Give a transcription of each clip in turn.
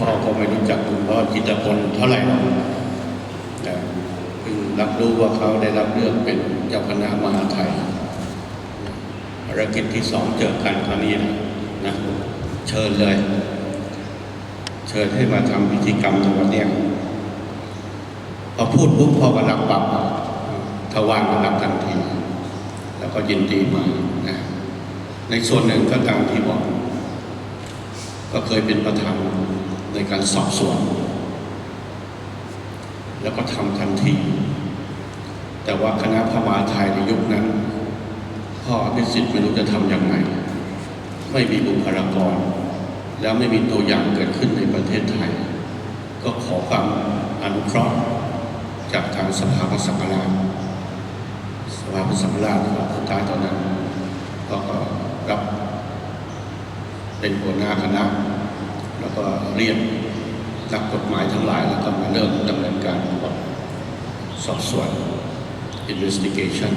พ่อก็ไม่รู้จักคุณพ่อจิตพลเท่าไหร่หรอกแต่เพิ่งรับรู้ว่าเขาได้รับเลือกเป็นเจ้าคณะมหาไทยภารกิจที่สองเจอกันคราวนี้นะเชิญเลย เชิญให้มาทำพิธีกรรมในวันนี้พอพูดปุ๊บพ่อก็รับปรับถวางก็รับทันที แล้วก็ยินดีมานะในส่วนหนึ่งก็ตามที่บอก ก็เคยเป็นประธาน ในการสอบสวน แล้วก็ทำทันที แต่ว่าคณะพระมหาไทยในยุคนั้นพ่อพิสิทธิ์ไม่รู้จะทำอย่างไรไม่มีบุคลากร แล้วไม่มีตัวอย่างเกิดขึ้นในประเทศไทย ก็ขอความอนุเคราะห์จากทางสภาพสังฆราชสภาพสังฆราชของสุท้ายตอนนั้นก็รับเป็นหัวหน้าคณะ แล้วก็เรียกนักกฎหมายทั้งหลายแล้วก็มาเริ่มดำเนินการสอบสวน investigation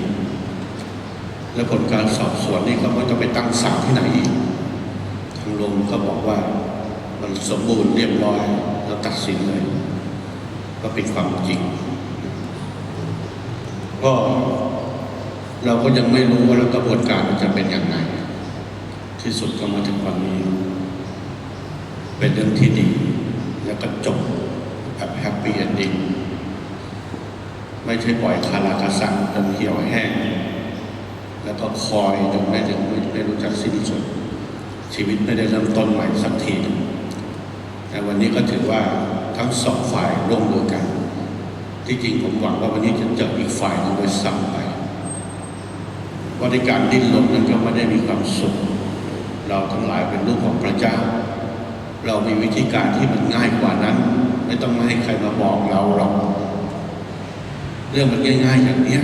และผลการสอบสวนนี่ก็ไม่ต้องไปตั้งศาลที่ไหนอีกทางลงก็บอกว่ามันสมบูรณ์เรียบร้อยแล้วตัดสินเลยก็เป็นความจริง ก็เราก็ยังไม่รู้ว่ากระบวนการมันจะเป็นยังไงที่สุดก็มาถึงวันนี้ เป็นเรื่องที่ดี แล้วก็จบแบบแฮปปี้เอนดิ้งไม่ใช่ปล่อยคาราคาสังจนเหี่ยวแห้ง แล้วก็คอยจนไม่ถึงไม่รู้จักสิ้นสุด ชีวิตไม่ได้เริ่มต้นใหม่สักทีแต่วันนี้ก็ถือว่าทั้งสองฝ่ายร่วมมือกัน ที่จริงผมหวังว่าวันนี้จะเจออีกฝ่ายหนึงโดยซ้ำไปว่าในการดิ้นรนนั้นก็ไม่ได้มีความสุข เราทั้งหลายเป็นลูกของพระเจ้า เรามีวิธีการที่มันง่ายกว่านั้น ไม่ต้องมาให้ใครมาบอกเราหรอกเรื่องมันง่ายๆอย่างเนี้ย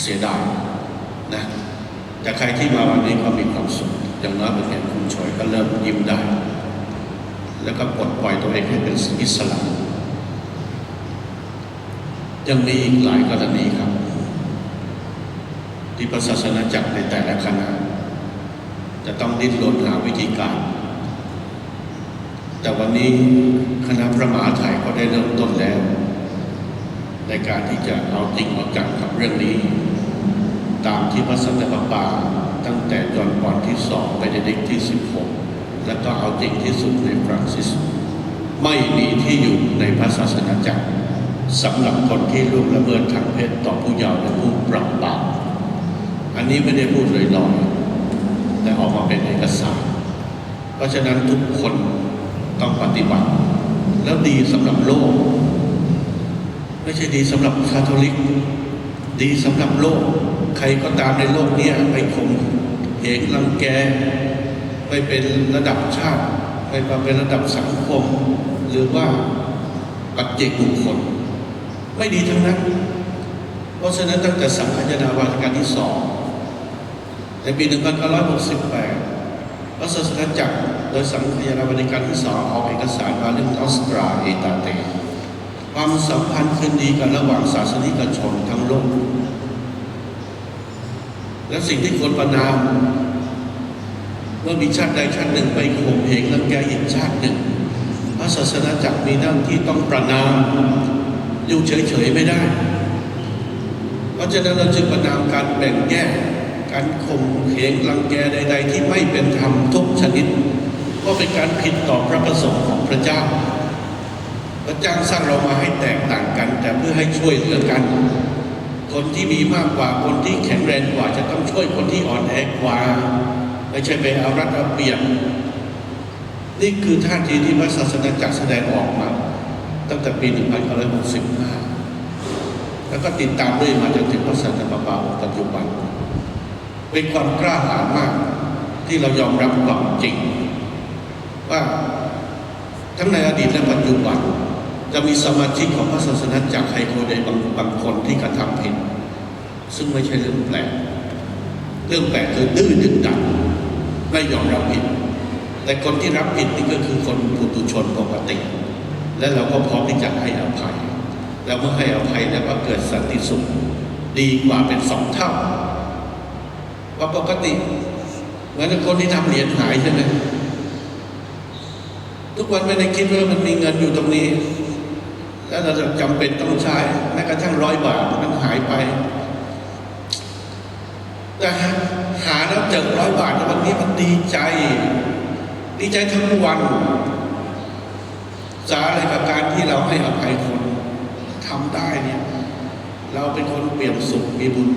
เสียดายนะแต่ใครที่มาวันนี้ก็มีความสุขอย่างน้อยเป็นเห็นคุณชอยก็เริ่มยิ้มได้ แล้วก็ปลดปล่อยตัวเองให้เป็นอิสระยังมีอีกหลายกรณีครับ ที่พระศาสนาจักรในแต่ละคณะ จะต้องดิ้นรนหาวิธีการ แต่วันนี้คณะพระมหาไทยก็ได้เริ่มต้นแล้ว ในการที่จะเอาจริงเอาจังกับเรื่องนี้ ตามที่พระสันตะปาปาตั้งแต่จอนปอนที่สองไปเดดิกที่สิบหกและก็เอาจริงที่สุดในฟรังซิส ไม่มีที่อยู่ในพระศาสนาจักรสำหรับคนที่ล่วงละเมิดทางเพศต่อผู้เยาว์และผู้ปราะบางอันนี้ไม่ได้พูดลอยๆ แต่ออกมาเป็นเอกสาร เพราะฉะนั้นทุกคนต้องปฏิบัติ แล้วดีสำหรับโลก ไม่ใช่ดีสำหรับคาทอลิก ดีสำหรับโลก ใครก็ตามในโลกนี้ไปข่มเหงรังแกไปเป็นระดับชาติไปมาเป็นระดับสังคม หรือว่าปัจเจกบุคคล ไม่ดีทั้งนั้น เพราะฉะนั้นตั้งแต่สังฆยนาวาการที่สอง ในปี 1968ระศสนจักรโดยสังฆยนาวาการที่สองออกเอกสารมาเรื่องออสตราเอตาเต ความสัมพันธ์คืนดีกันระหว่างศาสนิกชนทั้งโลก และสิ่งที่ควรประนามเมื่อมีชาติใดชาติหนึ่งไปข่มเหงรังแกอีกชาติหนึ่งพระศาสนาจักรมีหน้าที่ต้องประนามอยู่เฉยๆไม่ได้ เพราะฉะนั้นเราจึงประนามการแบ่งแยก การข่มเหงรังแกใด ๆ ที่ไม่เป็นธรรมทุกชนิดว่าเป็นการผิดต่อพระประสงค์ของพระเจ้า พระเจ้าสร้างเรามาให้แตกต่างกัน แต่เพื่อให้ช่วยเหลือกัน คนที่มีมากกว่าคนที่แข็งแรงกว่าจะต้องช่วยคนที่อ่อนแอกว่าไม่ใช่ไปเอารัดเอาเปรียบนี่คือท่าทีที่พระศาสนาจักรแสดงออกมา ตั้งแต่ปี 1965 แล้วก็ติดตามเรื่อยมาจนถึงพระสันตะปาปาองค์ปัจจุบัน เป็นความกล้าหาญมาก ที่เรายอมรับความจริง ว่าทั้งในอดีตและปัจจุบัน จะมีสมาชิกของพระศาสนาจักรไฮโคเดบางบางคนที่กระทำผิดซึ่งไม่ใช่เรื่องแปลก เรื่องแปลกคือดื้อดึงดันไม่ยอมรับผิด แต่คนที่รับผิดนี่ก็คือคนปุถุชนปกติ และเราก็พร้อมที่จะให้อภัย แล้วเมื่อให้อภัยแล้วก็เกิดสันติสุขดีกว่าเป็นสองเท่า ว่าปกติ เหมือนคนที่ทำเหรียญหายใช่ไหมทุกวันไม่ได้คิดว่ามันมีเงินอยู่ตรงนี้ แล้วเราจะจำเป็นต้องใช้แม้กระทั่งร้อยบาทมันหายไป แต่หาแล้วเจอร้อยบาทในวันนี้มันดีใจ ดีใจทั้งวันสาอะไรกับการที่เราให้อภัยคนทำได้เนี่ย เราเป็นคนเปี่ยมสุขมีบุญ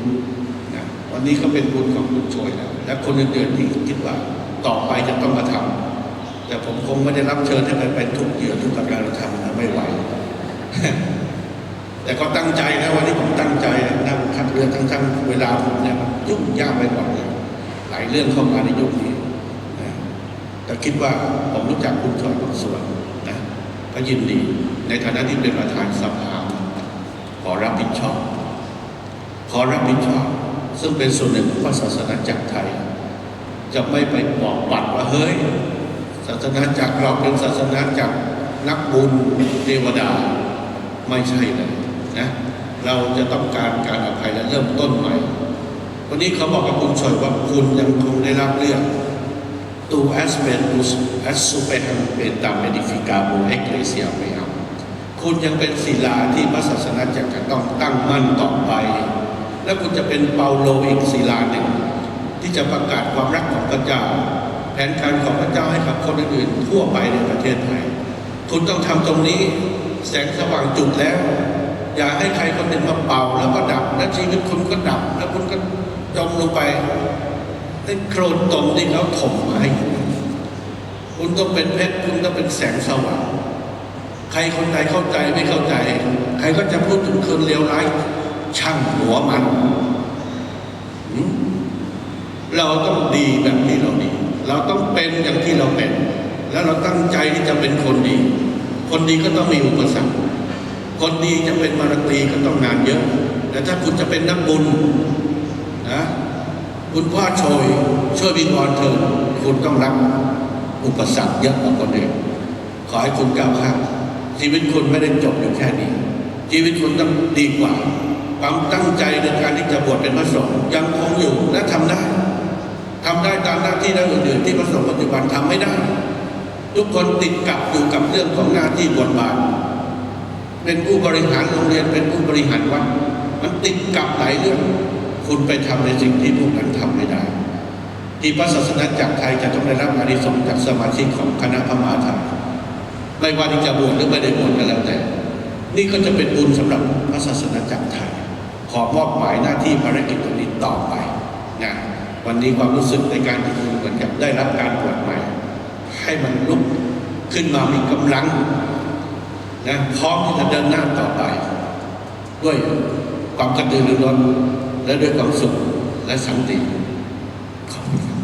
วันนี้ก็เป็นบุญของคุณช่วยแล้วและคนอื่นๆที่คิดว่าต่อไปจะต้องมาทำแต่ผมคงไม่ได้รับเชิญให้ไปเป็นทุกเหยื่อทุกประการทำนะไม่ไหวแต่ก็ตั้งใจนะวันนี้ผมตั้งใจนั่งขับเรือทั้งๆเวลาผมเนี่ยยุ่งยากไปหมดเลยหลายเรื่องเข้ามาในยุคนี้นะแต่คิดว่าผมรู้จักคุณชอยบางส่วนนะก็ยินดี ในฐานะที่เป็นประธานสภาขอรับผิดชอบ ขอรับผิดชอบ ซึ่งเป็นส่วนหนึ่งของพระศาสนาจักรไทย จะไม่ไปบอกปัดว่าเฮ้ย ศาสนาจักรเราเป็นศาสนาจักรนักบุญเทวดาไม่ใช่เลยนะเราจะต้องการการอภัยและเริ่มต้นใหม่ วันนี้เขาบอกกับคุณชอยว่าคุณยังคงได้รับเลือก tu has venus as superam petam edificabo ecclesia meam คุณยังเป็นศิลาที่พระศาสนาจักรจะต้องตั้งมั่นต่อไป และคุณจะเป็นเปาโลอีกศิลาหนึ่งที่จะประกาศความรักของพระเจ้า แผนการของพระเจ้าให้กับคนอื่นๆทั่วไปในประเทศไทย คุณต้องทำตรงนี้แสงสว่างจุดแล้ว อย่าให้ใครคนหนึ่งมาเป่าแล้วก็ดับและชีวิตคุณก็ดับ แล้วคุณก็จมลงไปในโครนตมที่เขาถมมาให้คุณคุณต้องเป็นเพชรคุณต้องเป็นแสงสว่างใครคนใดเข้าใจไม่เข้าใจ ใครก็จะพูดถึงคนเลวร้าย ช่างหัวมัน เราต้องดีแบบที่เราดีเราต้องเป็นอย่างที่เราเป็น แล้วเราตั้งใจที่จะเป็นคนดี คนดีก็ต้องมีอุปสรรค คนดีจะเป็นมารตีก็ต้องงานเยอะ แต่ถ้าคุณจะเป็นนักบุญนะคุณพ่อโชยช่วยวิงวอนเธอคุณต้องรับอุปสรรคเยอะกว่าคนอื่นขอให้คุณก้าวข้ามชีวิตคุณไม่ได้จบอยู่แค่นี้ ชีวิตคุณต้องดีกว่า ความตั้งใจในการที่จะบวชเป็นพระสงฆ์ยังคงอยู่และทำได้ทำได้ตามหน้าที่และอื่นๆที่พระสงฆ์ปัจจุบันทำไม่ได้ ทุกคนติดกับอยู่กับเรื่องของหน้าที่บวชบาทเป็นผู้บริหารโรงเรียนเป็นผู้บริหารวัดมันติดกับหลายเรื่อง คุณไปทำในสิ่งที่พวกนั้นทำไม่ได้ ที่พระศาสนาจักรไทยจะต้องได้รับอานิสงส์จากสมาชิกของคณะพระมหาไทยไม่ว่าที่จะบวชหรือไม่ได้บวชก็แล้วแต่ นี่ก็จะเป็นบุญสำหรับพระศาสนาจักรไทย ขอมอบหมายหน้าที่ภารกิจตรงนี้ต่อไปนะวันนี้ความรู้สึกในการที่คุณเหมือนกับได้รับการบวจใหม่ ให้มันลุกขึ้นมามีกำลังนะพร้อมที่จะเดินหน้าต่อไป ด้วยความกระตือรือร้นและด้วยความสุขและสันติขอบคุณ